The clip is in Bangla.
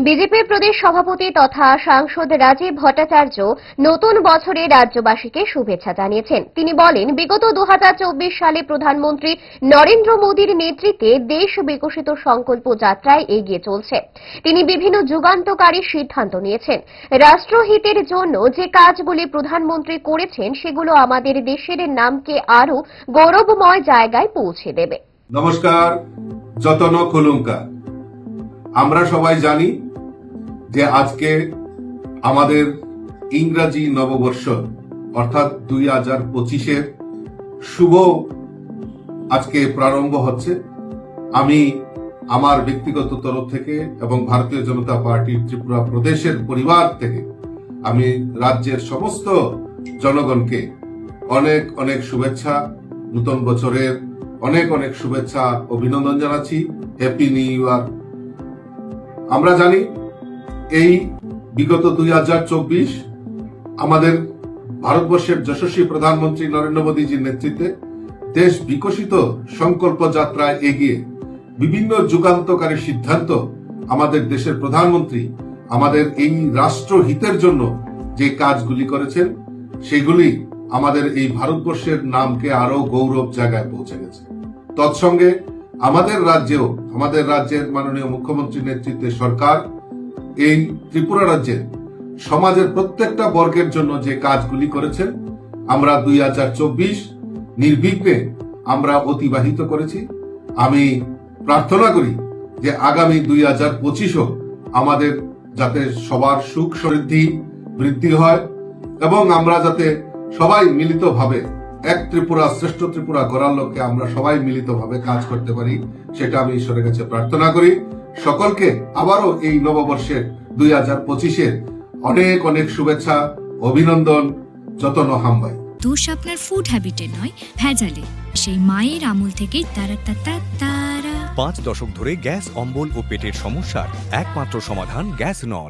বিজেপির প্রদেশ সভাপতি তথা সাংসদ রাজীব ভট্টাচার্য নতুন বছরে রাজ্যবাসীকে শুভেচ্ছা জানিয়েছেন। তিনি বলেন, বিগত দু হাজার চব্বিশ সালে প্রধানমন্ত্রী নরেন্দ্র মোদীর নেতৃত্বে দেশ বিকশিত সংকল্প যাত্রায় এগিয়ে চলছে। তিনি বিভিন্ন যুগান্তকারী সিদ্ধান্ত নিয়েছেন। রাষ্ট্রহিতের জন্য যে কাজগুলি প্রধানমন্ত্রী করেছেন, সেগুলো আমাদের দেশের নামকে আরও গৌরবময় জায়গায় পৌঁছে দেবে। নমস্কার, যতন কলুঙ্কার আমরা সবাই জানি যে আজকে আমাদের ইংরাজি নববর্ষ, অর্থাৎ দুই হাজার পঁচিশের শুভ আজকে প্রারম্ভ হচ্ছে। আমি আমার ব্যক্তিগত তরফ থেকে এবং ভারতীয় জনতা পার্টি ত্রিপুরা প্রদেশের পরিবার থেকে আমি রাজ্যের সমস্ত জনগণকে অনেক অনেক শুভেচ্ছা, নতুন বছরের অনেক অনেক শুভেচ্ছা, অভিনন্দন জানাচ্ছি। হ্যাপি নিউ ইয়ার আমরা জানি এই বিগত দুই হাজার চব্বিশ আমাদের ভারতবর্ষের যশস্বী প্রধানমন্ত্রী নরেন্দ্র মোদীজির নেতৃত্বে দেশ বিকশিত সংকল্প যাত্রায় এগিয়ে বিভিন্ন যুগান্তকারী সিদ্ধান্ত আমাদের দেশের প্রধানমন্ত্রী আমাদের এই রাষ্ট্র হিতের জন্য যে কাজগুলি করেছেন, সেগুলি আমাদের এই ভারতবর্ষের নামকে আরও গৌরব জায়গায় পৌঁছে গেছে। তৎসঙ্গে আমাদের রাজ্যেও, আমাদের রাজ্যের মাননীয় মুখ্যমন্ত্রীর নেতৃত্বে সরকার, এই ত্রিপুরা রাজ্যের সমাজের প্রত্যেকটা বর্গের জন্য যে কাজগুলি করেছেন, আমরা দুই হাজার চব্বিশ নির্বিঘ্নে আমরা অতিবাহিত করেছি। আমি প্রার্থনা করি যে আগামী দুই হাজার পঁচিশও আমাদের যাতে সবার সুখ সমৃদ্ধি বৃদ্ধি হয় এবং আমরা যাতে সবাই মিলিতভাবে এক ত্রিপুরা শ্রেষ্ঠ ত্রিপুরা গড়ার লক্ষ্যে আমরা সবাই মিলিতভাবে কাজ করতে পারি সেটা আমি ঈশ্বরের কাছে প্রার্থনা করি। সকলকে আবারও এই নববর্ষের দুই হাজার পঁচিশের অনেক অনেক শুভেচ্ছা অভিনন্দন যতন হাম্বাই দোষ আপনার ফুড হ্যাবিটে নয় ভেজালে। সেই মায়ের আমল থেকেই তারা তারা তারা। পাঁচ দশক ধরে গ্যাস অম্বল ও পেটের সমস্যার একমাত্র সমাধান গ্যাস নল।